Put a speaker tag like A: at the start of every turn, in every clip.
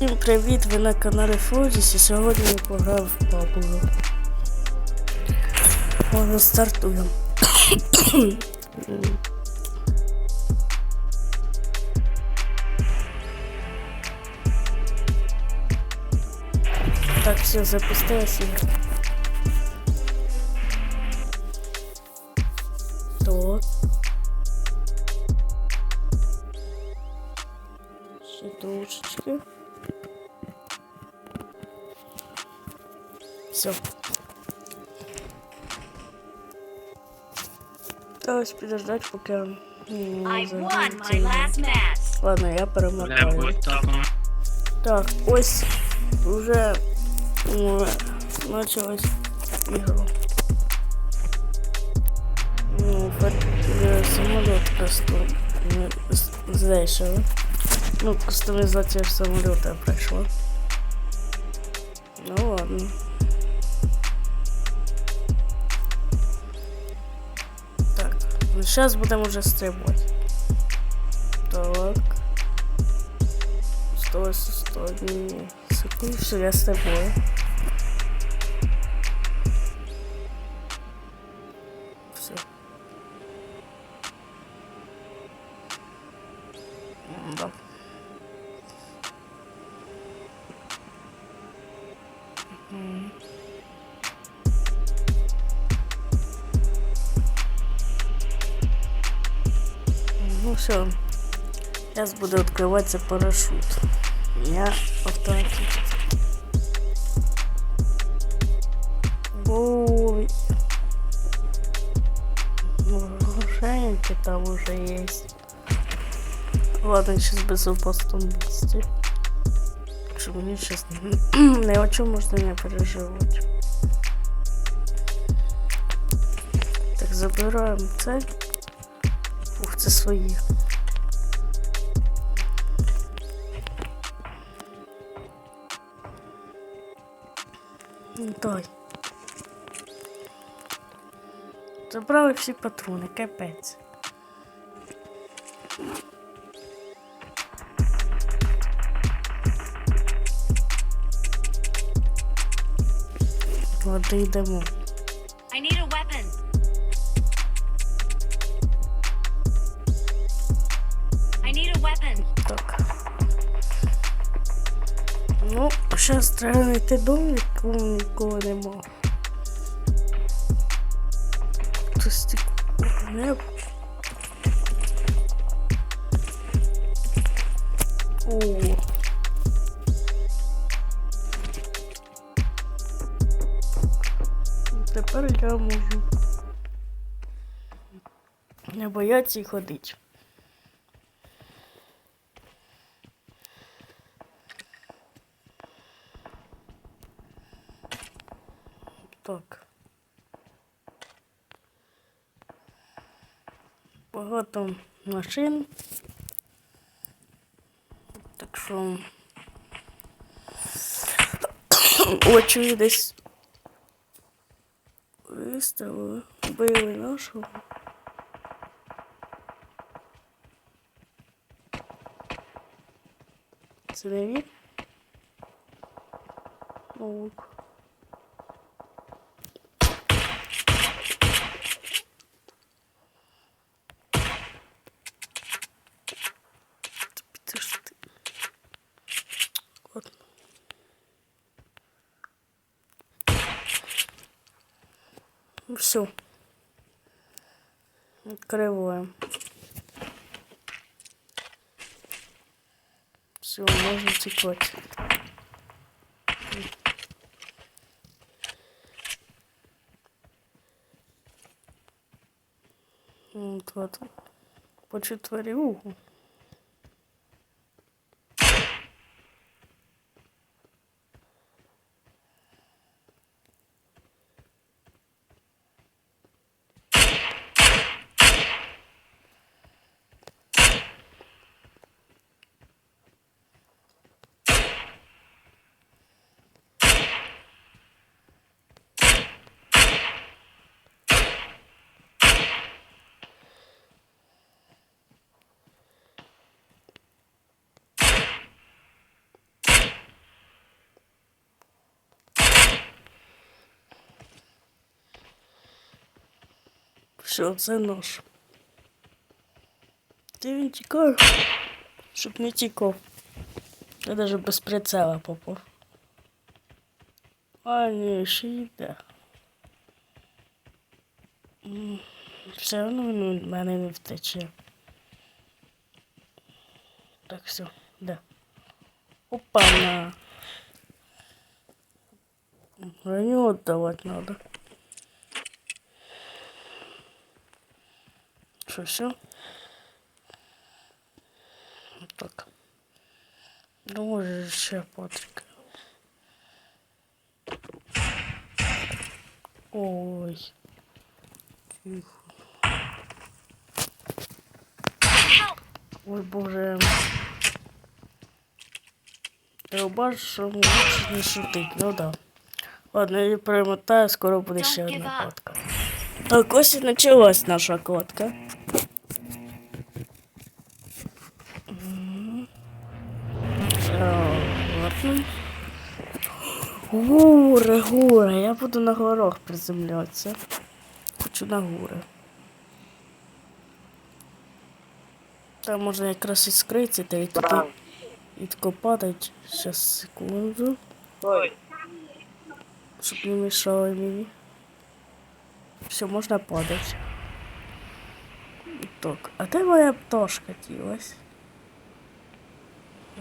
A: Всім привіт! Ви на каналі Флодіс і сьогодні я пограв в пабу. Може стартуємо. так, все, запустилась игра. Так. Все. Осталось подождать, пока
B: last match.
A: Ладно, я перемотаю.
C: так.
A: Ось уже началась игра. Ну, самоліт просто не з- знайшов. Ну, кастомізація ж самоліта зараз будемо вже стрибати. Так. Стой, стой, не секунду, все, я с тобой. Все. Да. Мгм. Все. Сейчас буду открываться парашют. Я автоматически. Ой. Вооруженки там уже есть. Ладно, сейчас безопасности. Что мне сейчас не о чем можно не переживать. Так, забираем цель. Це свої. Дай. Забрали всі патрони, капець. Води йдемо. Треба знайти дом, в якому нікого нема. Хтось не. О. Тепер я можу не боятися і ходити. Так. Багато машин. Так що очі десь виставили, били нашого. Це не він? Ну, все. Открываем. Все, можно текать. Вот, вот. По Все, це нож. Ти він тікає, щоб не тікав. Я навіть без прицела попав. А, ні, ще йде. Все одно від мене не втече. Так, все, де? Опа, на. Броню отдавать надо. Что, все? Так. Ну, може, ще Патрик. Ой. Тихо. Ой, боже. Я бачу, що лучше не шутить. Ну да. Ладно, я перемотаю, скоро буде ще одна катка. Так, ось і почалась наша катка. Гури, гури. Я буду на горох приземлятися. Хочу на гури. Там можна якраз і скритися, та і тако падать. Сейчас, секунду.
C: Ой,
A: Щоб не мешало мені. Все, можна падать. Так, а де моя пташка ділась?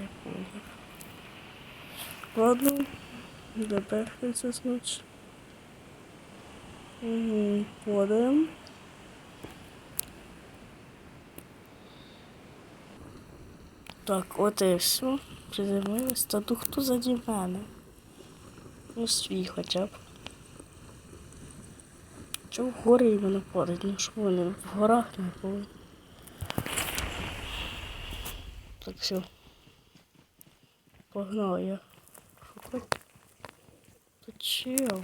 A: Я понял. Ладно, допехнеться значить. Угу, падаємо. Так, от і все. Приземлилась. Та тут хто заді мене? Ну, свій хоча б. Чого в гори іменно падать? Ну що вони в горах не були. Так, все. Погнал я. Шукать. chill.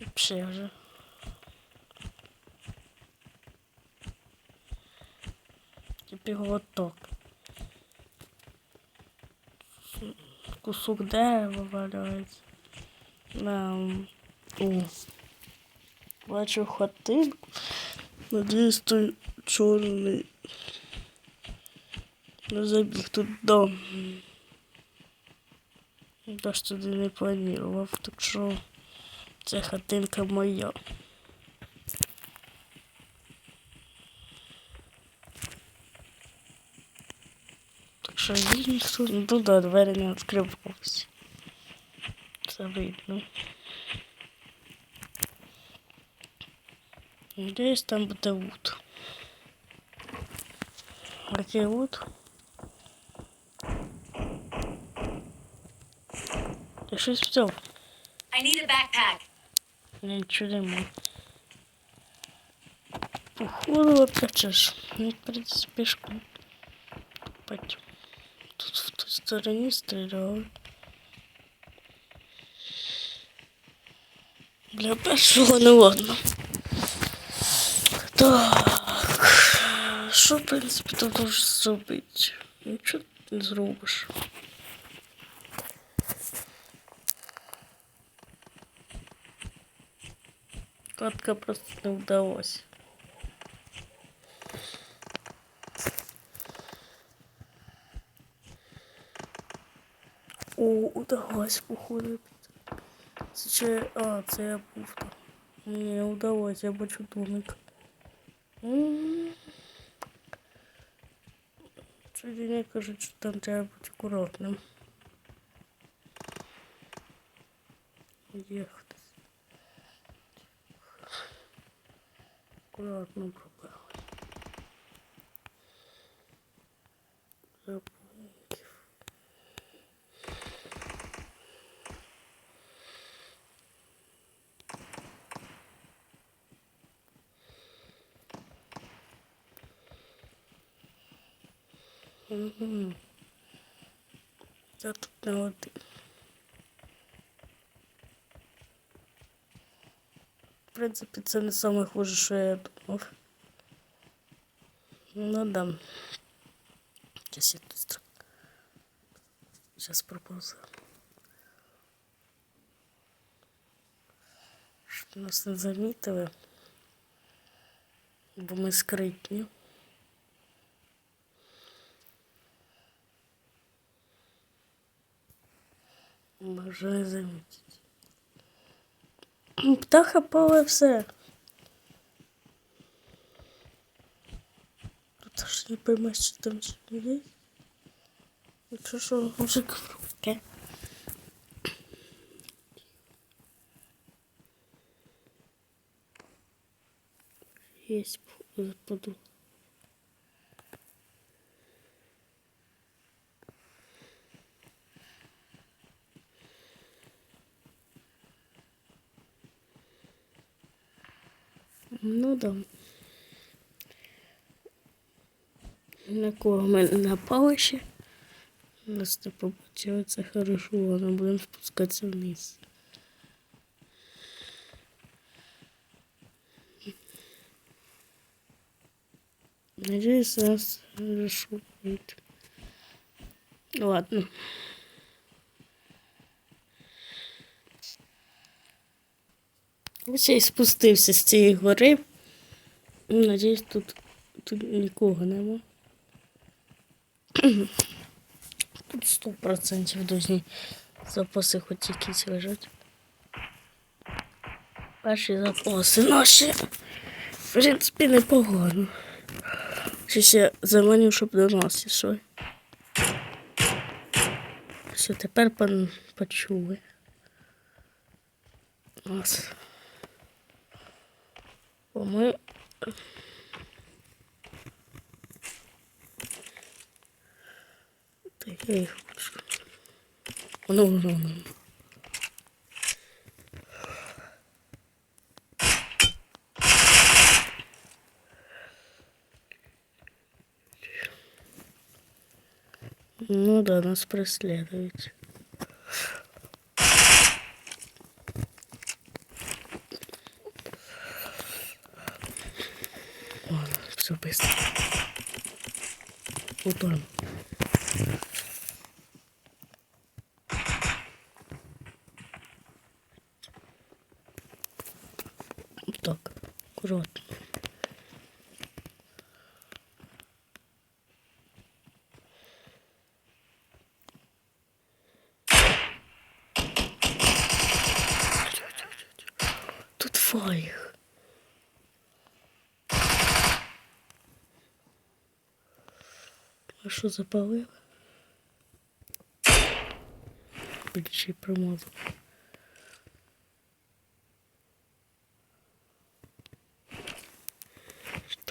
A: Вообще же. Теперь вот так. Кусок дерева валяется. Да. О. Бачу хатинку. Надеюсь, ты черный. Не забіг тут дом. Я ж туди не планував, так що ця хатинка моя. Так що їх ніхто ну туди двері не відкривалися. Це видно. Надіюсь, там буде лут. Який лут? Я щось взяв.
B: I need a backpack.
A: Не маю. Походу опять же. Не придется пешком. Копать. Тут в той стороне стрелял. Для першого не ладно. Так. Що, в принципі, тут можеш зробити? Нічого не зробиш. Катка просто не вдалась. О, удалось, походу. Це ще... А, це я був там. Мені не удалось, я бачу домик. М. Сьогодні не кажуть, що там треба бути акуратним. Їхати. Акуратно пробили. Запунків. Угу. Я тут не один. В принципі, це не саме хуже, що я думав. Ну да. Сейчас я тут. Сейчас проползу. Щоб нас не замітили. Бо ми скритні. Бажаю замітити. Птаха пала все. Тут ж не поймеш, що там чи є. Якщо що, мужик в руки. Есть подул. Ну да. На кого ми напали ще? Нас не це хорошо, але будемо спускатися вниз. Надеюсь, нас решут. Ладно. Ось я і спустився з цієї гори. Надіюсь, тут, тут нікого нема. Тут сто процентів дозні запаси хоч якісь лежать. Перші запаси наші. В принципі, непогано. Щось я заманив, щоб до нас ішли. Все, тепер пан почули. Нас. Бо ми. Так, я їх хочу. Ну, ну, ну. Да, нас преследуют. Быстро. Он. Так, аккуратно. Тут фаєх. Що запалив? Більший промазав.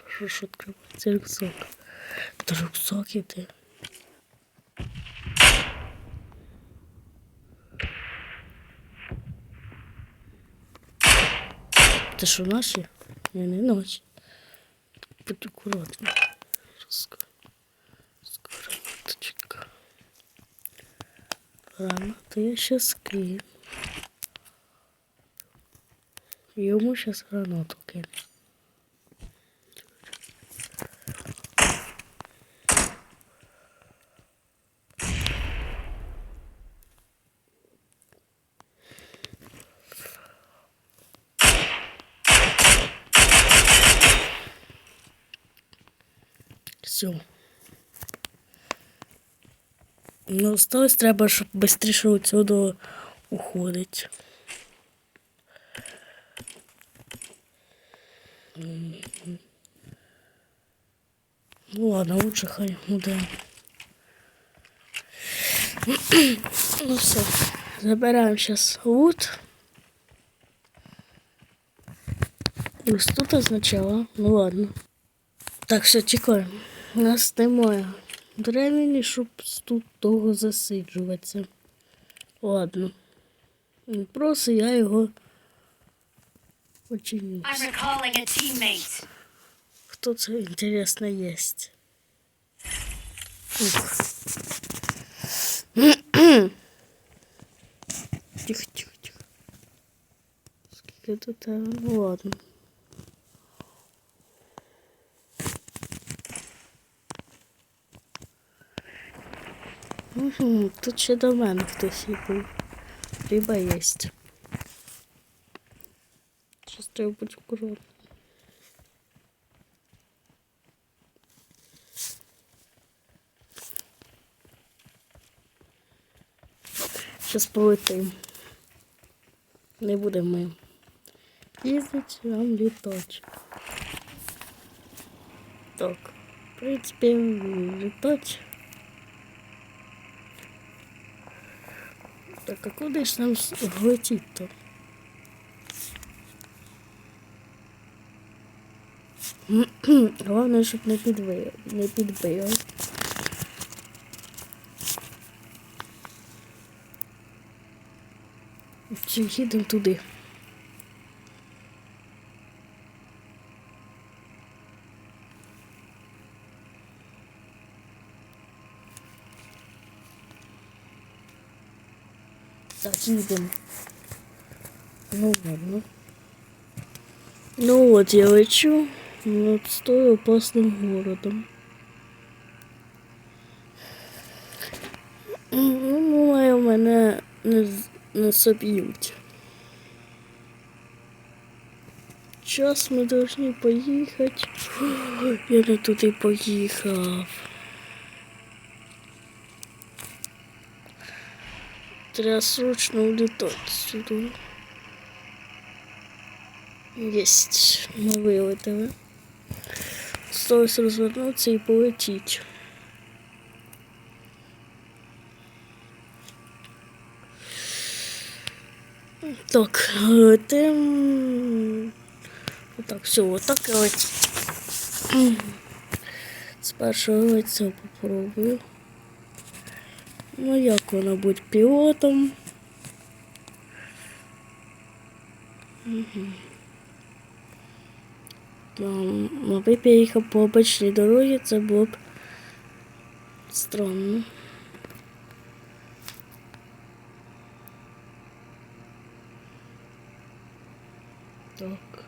A: Що ж відкривається рюкзак? Та рюкзак іде. Це що наші? Ні, не наші. Будь акуратно. Гранату я щас кину. сейчас рано гранату кину. Все. Ну, осталось треба, щоб швидше отсюди уходить. Ну ладно, лучше хай буде. Ну все, забираємо зараз лут. Ось тут означало. Ну ладно. Так, все, чекаємо. Нас немає времени, щоб тут довго засиджуватися. Ладно. Він просить, я його починю. Хто це інтересно єсть? Тихо, тихо, тихо. Скільки тут? Ну ладно. Угу, тут ще до мене хтось був. Риба єсть. Треба бути акуратно. Щас полетим. Не будемо їздити, нам літати. Так, в принципі, літати. Так, а куди ж нам летіть-то? Головне, щоб не підбив. Не підбив. Чи їдемо туди? Так. Ну ладно. Ну от я лечу над стою опасним городом. Ну, думаю, мене не, не соб'ють. Час ми повинні поїхати. Я не туди поїхав. Треба срочно улітати сюди. Єсть, ми вилетіли. Осталось розвернутися і полетіти. Так, летим. Так, все, отак і летіть. З першого лиця попробую. Ну, як вона бути пілотом? Там, мабуть, я їхав по обичній дорозі, це було б странно. Так.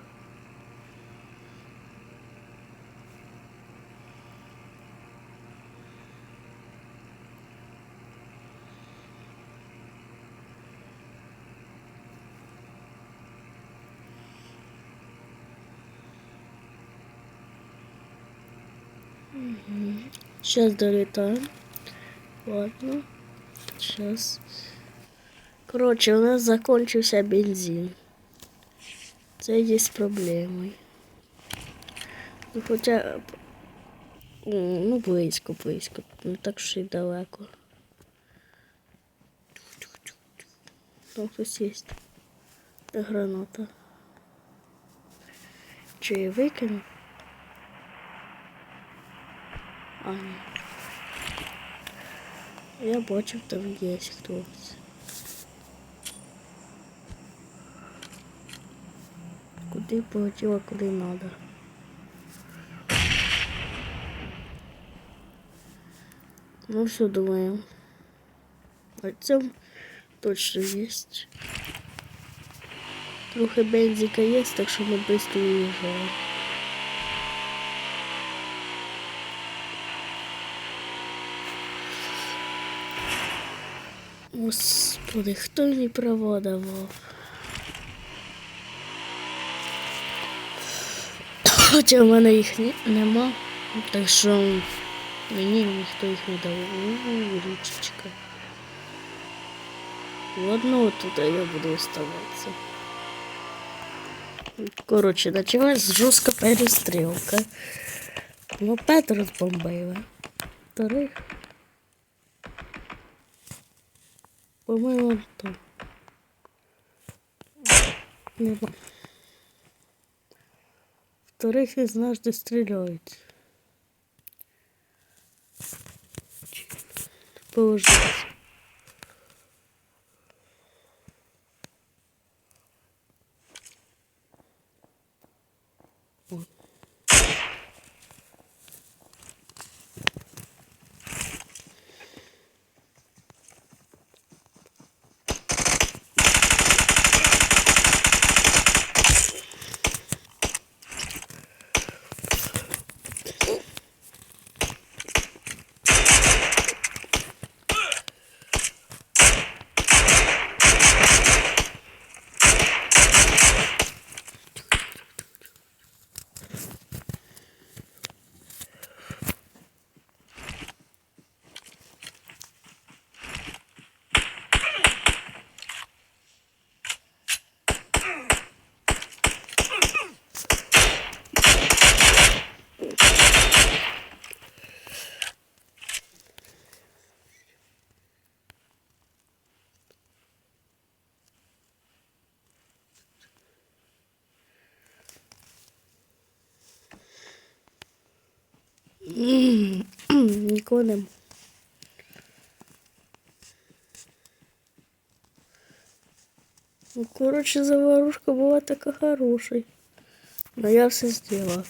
A: Сейчас долетаем. Ладно. Сейчас. Короче, у нас закончился бензин. Це є проблемою. Ну, м, Ну, близько, близько. Не так що й далеко. Там хтось є. Граната. Я А, ні. Я бачив, там є хтось. Куди полетіла, куди надо. Ну все, думаю. А точно есть. Трохи бензика есть, так що ми швидко уїжджаємо. Господи, хто права давав? Хоча в мене їх нема, так що мені ніхто їх не дав. Річечка. Ладно, от тут я буду оставатися. Коротше, почалась жорстка перестрілка. Мопед розбомбили. Вторих. По-моєму, там. Нема. Вторых из нас де стріляють. Короче, заварушка була така хороша. Но я все сделала.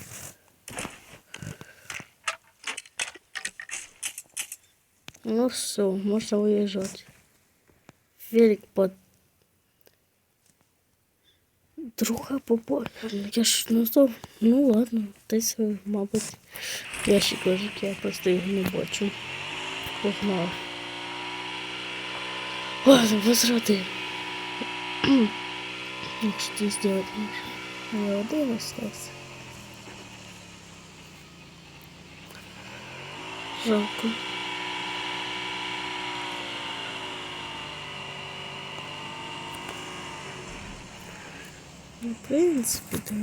A: Ну все, можно уезжать. Велик под друга попа. Я ж не знав. Ну ладно, десь, мабуть, ящик лежить, я просто його не бачу. Погнав. Ладно, возроди. Ну, что ты сделать можешь? Я один остался. Жалко. Ну, в принципі, то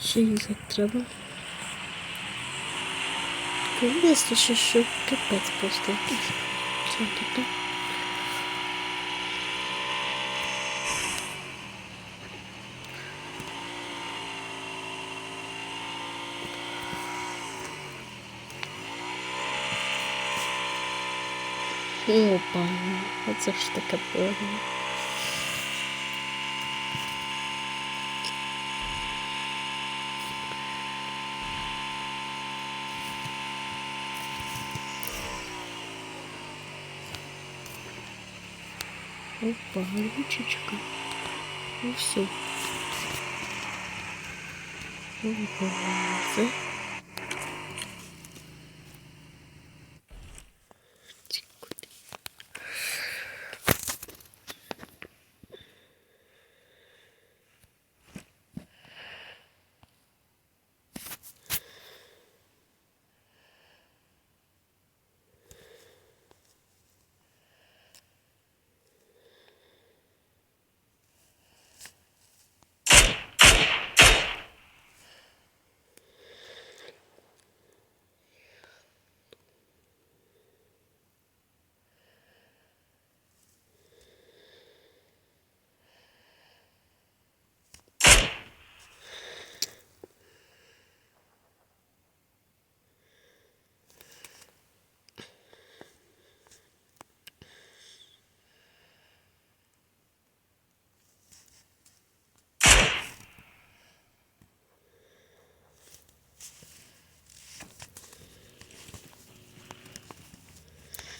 A: ще їхати треба. Місто ще що капець просто якийсь. Що Опа, оце ж таке погано. Опа, ручечка. Ну все. Опа, це.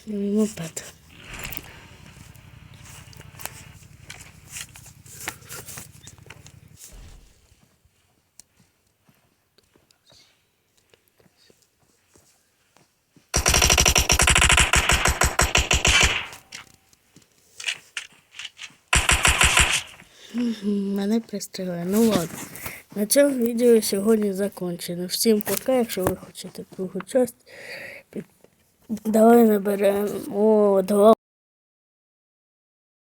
A: Мопед. Мгм, Мене пристріли. Ну ладно. На цьому відео сьогодні закінчено. Всім пока, якщо ви хочете другу часть. Давай наберемо два